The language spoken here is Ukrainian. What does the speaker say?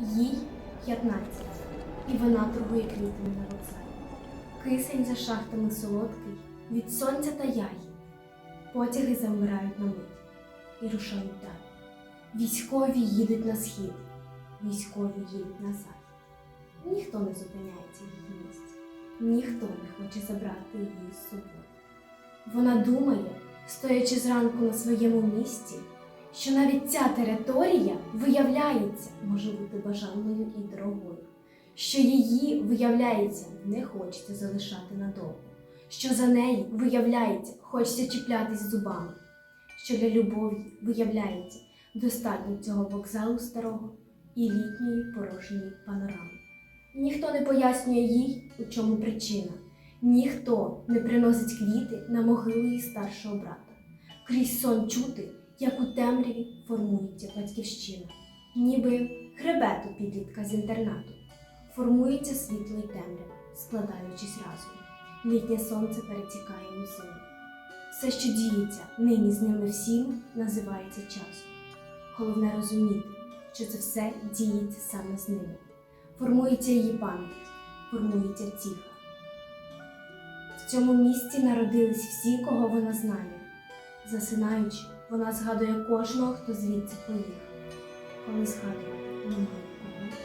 Їй 15, і вона торгує квітами на вокзалі. Кисень за шахтами солодкий, від сонця та яй. Потяги замирають на мить і рушають далі. Військові їдуть на схід, військові їдуть на захід. Ніхто не зупиняється в її місці, ніхто не хоче забрати її з собою. Вона думає, стоячи зранку на своєму місці, що навіть ця територія, виявляється, може бути бажаною і дорогою, що її, виявляється, не хочеться залишати надовго, що за неї, виявляється, хочеться чіплятись зубами, що для любові, виявляється, достатньо цього вокзалу старого і літньої порожньої панорами. Ніхто не пояснює їй, у чому причина. Ніхто не приносить квіти на могилу її старшого брата. Крізь сон чути, як у темряві формується батьківщина, ніби хребет у підлітка з інтернату. Формується світло й темрява, складаючись разом. Літнє сонце перетікає у зиму. Все, що діється нині з ними всім, називається часом. Головне розуміти, що це все діється саме з ними. Формується її пам'ять, формується втіха. В цьому місці народились всі, кого вона знає. Засинаючи, вона згадує кожного, хто звідси поїхав. Коли згадує, немає кого, вона засинає.